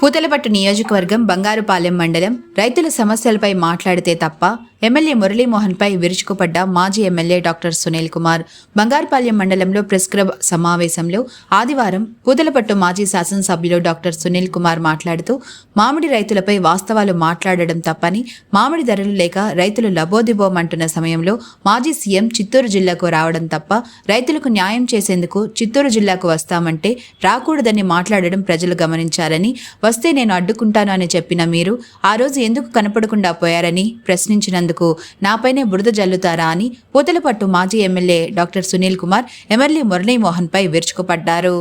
పూతలపట్టు నియోజకవర్గం బంగారుపాలెం మండలం. రైతుల సమస్యలపై మాట్లాడితే తప్ప ఎమ్మెల్యే మురళీమోహన్పై విరుచుకుపడ్డ మాజీ ఎమ్మెల్యే డాక్టర్ సునీల్ కుమార్. బంగారుపాలెం మండలంలో ప్రెస్ క్లబ్ సమావేశంలో ఆదివారం పూతలపట్టు మాజీ శాసనసభ్యులు డాక్టర్ సునీల్ కుమార్ మాట్లాడుతూ మామిడి రైతులపై వాస్తవాలు మాట్లాడడం తప్పని మామిడి ధరలు లేక రైతులు లబోదిబోమంటున్న సమయంలో మాజీ సీఎం చిత్తూరు జిల్లాకు రావడం తప్ప రైతులకు న్యాయం చేసేందుకు చిత్తూరు జిల్లాకు వస్తామంటే రాకూడదని మాట్లాడడం ప్రజలు గమనించారని వస్తే నేను అడ్డుకుంటాను అని చెప్పిన మీరు ఆ రోజు ఎందుకు కనపడకుండా పోయారని ప్రశ్నించినందుకు నాపైనే బురద జల్లుతారా అని పూతలపట్టు మాజీ MLA doctor Sunil Kumar MLA మురళీమోహన్పై విరుచుకుపడ్డారు.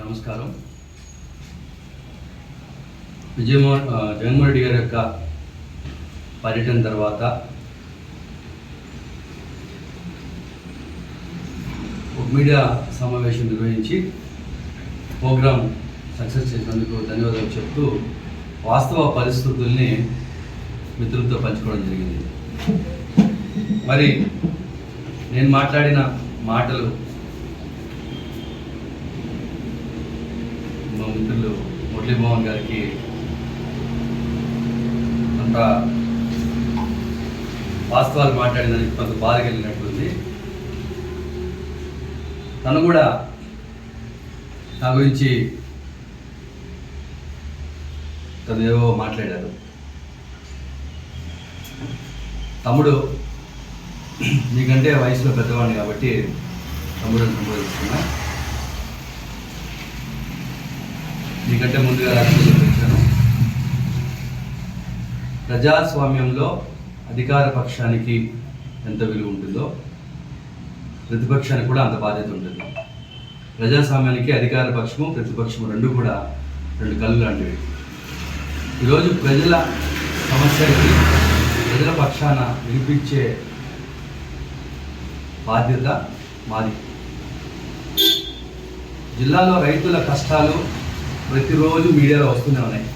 నమస్కారం. విజయమోహన్ జగన్మోహన్ రెడ్డి గారి యొక్క పర్యటన తర్వాత ఒక మీడియా సమావేశం నిర్వహించి ప్రోగ్రాం సక్సెస్ చేసినందుకు ధన్యవాదాలు చెప్తూ వాస్తవ పరిస్థితుల్ని మిత్రులతో పంచుకోవడం జరిగింది. మరి నేను మాట్లాడిన మాటలు మా మిత్రులు మురళీమోహన్ గారికి కొంత వాస్తవాలు మాట్లాడినందుకు కొంత బాధ కలిగినట్టుంది. తను కూడా నా గురించి తను మాట్లాడారు తమ్ముడు నీకంటే వయసులో పెద్దవాడిని కాబట్టి తమ్ముడు అని సంబోధిస్తున్నా. నీకంటే ముందుగా రాజకీయాల్లో వచ్చాను ప్రజాస్వామ్యంలో అధికార పక్షానికి ఎంత విలువ ఉంటుందో ప్రతిపక్షానికి కూడా అంత బాధ్యత ఉంటుంది. ప్రజాస్వామ్యానికి అధికార పక్షము ప్రతిపక్షము రెండు కూడా రెండు కళ్ళు లాంటివి. ఈరోజు ప్రజల సమస్యలకి ప్రజల పక్షాన వినిపించే బాధ్యత మాది. జిల్లాలో రైతుల కష్టాలు ప్రతిరోజు మీడియాలో వస్తూనే ఉన్నాయి.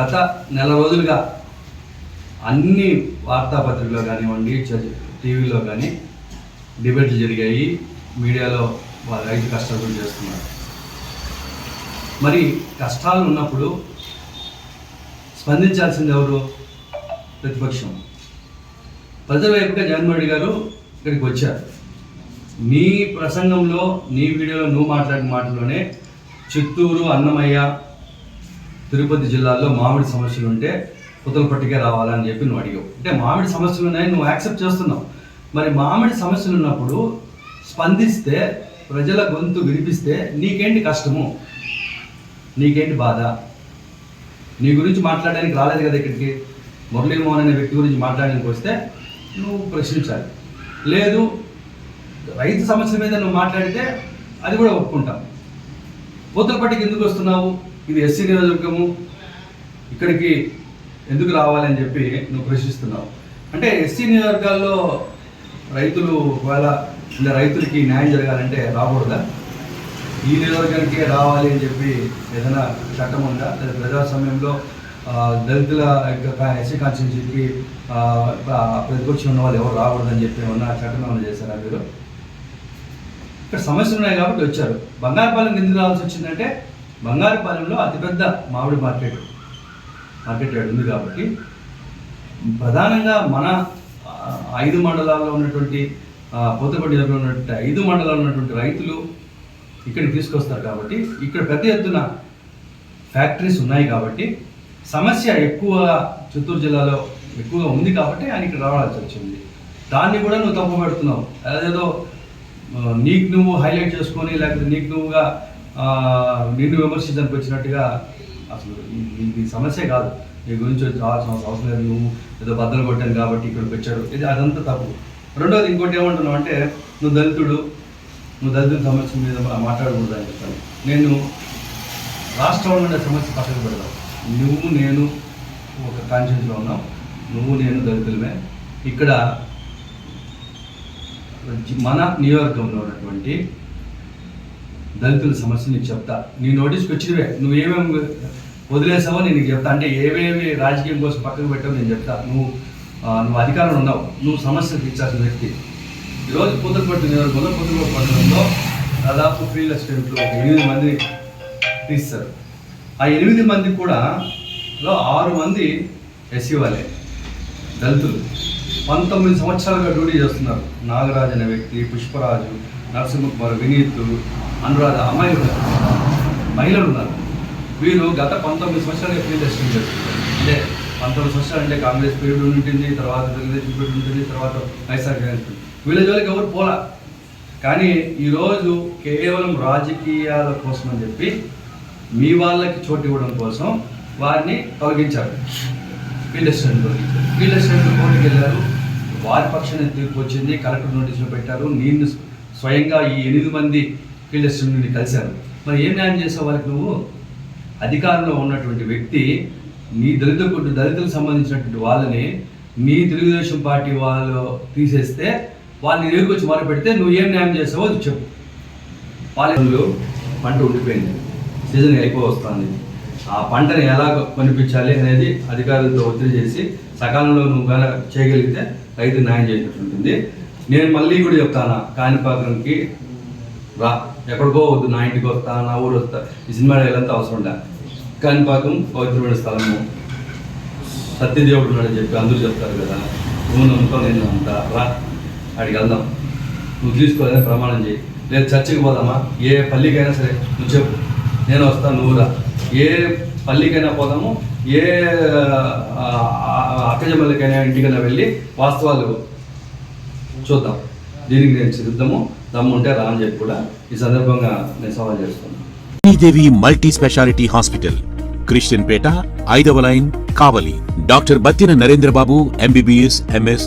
గత నెల రోజులుగా అన్ని వార్తాపత్రికలో కానివ్వండి టీవీలో కానీ డిబేట్లు జరిగాయి. మీడియాలో వాళ్ళ రైతు కష్టాలు చేస్తున్నారు. మరి కష్టాలు ఉన్నప్పుడు స్పందించాల్సింది ఎవరు? ప్రతిపక్షం. ప్రజల వైపుగా జగన్మోహన్ రెడ్డి గారు ఇక్కడికి వచ్చారు. నీ ప్రసంగంలో నీ వీడియోలో నువ్వు మాట్లాడిన మాటలోనే చిత్తూరు అన్నమయ్య తిరుపతి జిల్లాల్లో మామిడి సమస్యలు ఉంటే పుతలపట్టికే రావాలని చెప్పి నువ్వు అడిగావు. అంటే మామిడి సమస్యలు ఉన్నాయని నువ్వు యాక్సెప్ట్ చేస్తున్నావు. మరి మామిడి సమస్యలు ఉన్నప్పుడు స్పందిస్తే ప్రజల గొంతు వినిపిస్తే నీకేంటి కష్టము? నీకేంటి బాధ? నీ గురించి మాట్లాడడానికి రాలేదు కదా ఇక్కడికి? మురళీమోహన్ అనే వ్యక్తి గురించి మాట్లాడడానికి వస్తే నువ్వు ప్రశ్నించాలి. లేదు రైతు సమస్య మీద నువ్వు మాట్లాడితే అది కూడా ఒప్పుకుంటాం. పూతలపట్టికి ఎందుకు వస్తున్నావు? ఇది ఎస్సీ నియోజకవర్గము. ఇక్కడికి ఎందుకు రావాలని చెప్పి నువ్వు ప్రశ్నిస్తున్నావు. అంటే ఎస్సీ నియోజకవర్గాల్లో రైతులు ఒకవేళ రైతులకి న్యాయం జరగాలంటే రాకూడదా? ఈ నియోజకవర్గానికే రావాలి అని చెప్పి ఏదైనా చట్టం ఉందా? లేదా ప్రజాస్వామ్యంలో సమయంలో దళితుల యొక్క ఎస్సీ కాన్స్టిట్యూన్సీకి ప్రతిపక్షం ఉన్న వాళ్ళు ఎవరు రాకూడదని చెప్పి ఏమన్నా చట్టం ఏమైనా చేశారా మీరు? ఇక్కడ సమస్యలు ఉన్నాయి కాబట్టి వచ్చారు. బంగారుపాలెం ఎందుకు రావాల్సి వచ్చిందంటే బంగారుపాలెంలో అతిపెద్ద మామిడి మార్కెట్ మార్కెట్ యార్డ్ ఉంది కాబట్టి ప్రధానంగా మన ఐదు మండలాల్లో ఉన్నటువంటి పోతపడి ఉన్నటువంటి ఐదు మండలాల్లో ఉన్నటువంటి రైతులు ఇక్కడికి తీసుకొస్తారు కాబట్టి ఇక్కడ పెద్ద ఎత్తున ఫ్యాక్టరీస్ ఉన్నాయి కాబట్టి సమస్య ఎక్కువ చిత్తూరు జిల్లాలో ఎక్కువగా ఉంది కాబట్టి ఆయన ఇక్కడ రావాల్సి వచ్చింది. దాన్ని కూడా నువ్వు తప్పు పెడుతున్నావు. అదేదో నీకు నువ్వు హైలైట్ చేసుకొని లేకపోతే నీకు నువ్వుగా నిన్ను విమర్శించడానికి వచ్చినట్టుగా అసలు ఇది సమస్య కాదు. నీ గురించి రావాల్సిన అవసరం లేదు. నువ్వు ఏదో బద్దలు కొట్టాను కాబట్టి ఇక్కడికి వచ్చాడు ఇది అదంతా తప్పు. రెండోది ఇంకోటి ఏమంటున్నావు అంటే నువ్వు దళితుడు నువ్వు దళితుల సమస్య మీద మాట్లాడకూడదు అని చెప్పాను. నేను రాష్ట్రంలో ఉండే సమస్య పక్కకు పెడదాం. నువ్వు నేను ఒక కాన్షియన్స్లో ఉన్నాం. నువ్వు నేను దళితులమే. ఇక్కడ మన నియోజకవర్గంలో ఉన్నటువంటి దళితుల సమస్య నీకు చెప్తా. నీ నోటీస్కి వచ్చినవే. నువ్వు ఏమేమి వదిలేసావో నేను నీకు చెప్తా. అంటే ఏవేవి రాజకీయం కోసం పక్కకు పెట్టావు నేను చెప్తా. నువ్వు నువ్వు అధికారంలో ఉన్నావు. నువ్వు సమస్యలు తీర్చాల్సిన వ్యక్తి. ఈరోజు పూతలపట్టు నియోజకవర్గంలో పూతలపట్టు పట్టణంలో దాదాపు ఫీల్డ్ అసిస్టెంట్లు ఒక ఎనిమిది మంది తీస్తారు. ఆ ఎనిమిది మంది కూడా లో ఆరు మంది ఎస్సీ వాళ్ళే దళితులు. పంతొమ్మిది సంవత్సరాలుగా డ్యూటీ చేస్తున్నారు. నాగరాజ్ అనే వ్యక్తి పుష్పరాజు నరసింహకుమార్ వినీత్ అనురాధ అమ్మాయిలు మహిళలు ఉన్నారు. వీరు గత పంతొమ్మిది సంవత్సరాలుగా ఫీల్డ్ అసిస్టెంట్ చేస్తున్నారు. అంటే పంతొమ్మిది సంవత్సరాలు అంటే కాంగ్రెస్ పీరియడ్ ఉంటుంది తర్వాత తెలుగుదేశం పీరియడ్ ఉంటుంది తర్వాత వైఎస్ఆర్ ఉంటుంది వీళ్ళ జోలికి ఎవరు పోలా? కానీ ఈరోజు కేవలం రాజకీయాల కోసం అని చెప్పి మీ వాళ్ళకి చోటు ఇవ్వడం కోసం వారిని తొలగించారు. ఫీల్డ్ అసిస్టెంట్ తొలగించారు. కోర్టుకి వెళ్ళారు. వారి పక్షాన్ని తీర్పు వచ్చింది. కలెక్టర్ నోటీసులు పెట్టారు. నేను స్వయంగా ఈ ఎనిమిది మంది ఫీల్డ్ నుండి కలిశారు. మరి ఏం న్యాయం చేసావు వాళ్ళకి నువ్వు? అధికారంలో ఉన్నటువంటి వ్యక్తి నీ దళిత దళితులకు సంబంధించినటువంటి వాళ్ళని నీ తెలుగుదేశం పార్టీ వాళ్ళు తీసేస్తే వాళ్ళని వచ్చి మొదలు పెడితే నువ్వు ఏం న్యాయం చేసావో అది చెప్పు. పాలనలో పంట ఉండిపోయింది. సీజన్ అయిపో వస్తుంది ఆ పంటని ఎలా కొనిపించాలి అనేది అధికారులతో ఒత్తిడి చేసి సకాలంలో నువ్వు కనుక చేయగలిగితే రైతు న్యాయం చేసినట్టు ఉంటుంది. నేను మళ్ళీ కూడా చెప్తాను కాణిపాకంకి రా. ఎక్కడికో వద్దు నా ఇంటికి వస్తా నా ఊరు వస్తా. ఈ సినిమా వెళ్ళంతా అవసరం లే కాణిపాకం పవిత్రమైన స్థలము. సత్యదేవుడు ఉన్నాడని చెప్పి అందరూ చెప్తారు కదా. నువ్వు నమ్ముకో నేను అంతా రా. అడిగి వెళ్దాం. నువ్వు తీసుకోవాలని ప్రమాణం చేయి. లేదు చర్చికి పోదామా? ఏ పల్లికైనా సరే నువ్వు చెప్పు. నేను వస్తాను నువ్వు రా. ఏ పల్లికైనా పోదాము ఏ అక్కజమల్లికైనా ఇంటికైనా వెళ్ళి వాస్తవాలు చూద్దాం. దీనికి నేను సిద్ధము. దమ్ముంటే రా అని చెప్పి కూడా ఈ సందర్భంగా నేను సవాల్ చేస్తున్నాను. Sridevi multi speciality hospital Christian Peta ఐదవ line Kavali. Doctor Battina Narendrababu MBBS MS